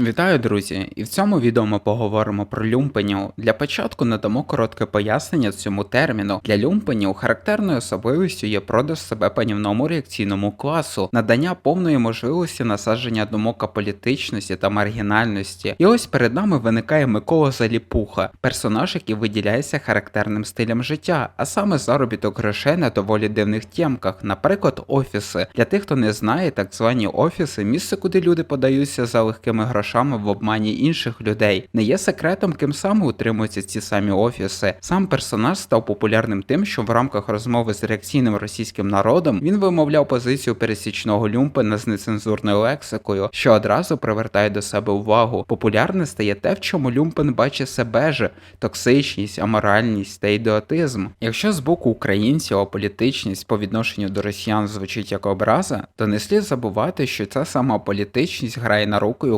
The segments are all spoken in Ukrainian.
Вітаю, друзі! І в цьому відео ми поговоримо про люмпенів. Для початку надамо коротке пояснення цьому терміну. Для люмпенів характерною особливістю є продаж себе панівному реакційному класу, надання повної можливості насадження думок аполітичності та маргінальності. І ось перед нами виникає Микола Заліпуха, персонаж, який виділяється характерним стилем життя, а саме заробіток грошей на доволі дивних тємках, наприклад, офіси. Для тих, хто не знає, так звані офіси місце, куди люди подаються за легкими грошами в обмані інших людей. Не є секретом, ким саме утримуються ці самі офіси. Сам персонаж став популярним тим, що в рамках розмови з реакційним російським народом він вимовляв позицію пересічного люмпена з нецензурною лексикою, що одразу привертає до себе увагу. Популярне стає те, в чому люмпен бачить себе же токсичність, аморальність та ідіотизм. Якщо з боку українців аполітичність по відношенню до росіян звучить як образа, то не слід забувати, що ця сама політичність грає на руку й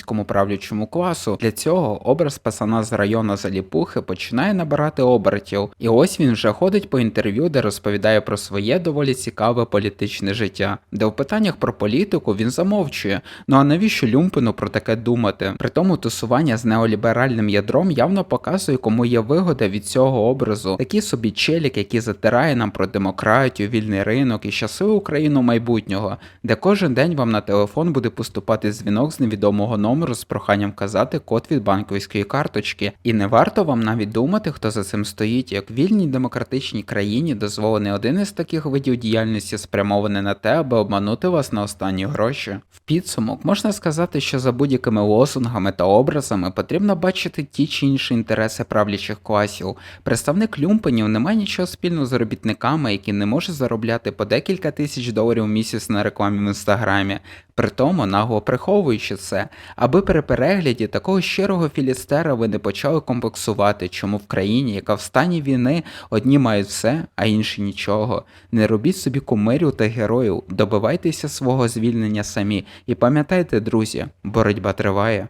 українському правлячому класу. Для цього образ пацана з району Заліпухи починає набирати обертів, і ось він вже ходить по інтерв'ю, де розповідає про своє доволі цікаве політичне життя, де в питаннях про політику він замовчує. Ну а навіщо Люмпину про таке думати? При тому тусування з неоліберальним ядром явно показує, кому є вигода від цього образу. Такий собі челік, який затирає нам про демократію, вільний ринок і щасливу Україну майбутнього, де кожен день вам на телефон буде поступати дзвінок з невідомого номеру з проханням вказати код від банківської карточки. І не варто вам навіть думати, хто за цим стоїть, як вільній демократичній країні дозволений один із таких видів діяльності спрямований на те, аби обманути вас на останні гроші. В підсумок можна сказати, що за будь-якими лозунгами та образами потрібно бачити ті чи інші інтереси правлячих класів. Представник люмпенів не має нічого спільного з робітниками, які не можуть заробляти по декілька тисяч доларів в місяць на рекламі в інстаграмі, при тому нагло приховуючи це, аби при перегляді такого щирого філістера ви не почали комплексувати, чому в країні, яка в стані війни одні мають все, а інші нічого. Не робіть собі кумирів та героїв, добивайтеся свого звільнення самі і пам'ятайте, друзі, боротьба триває.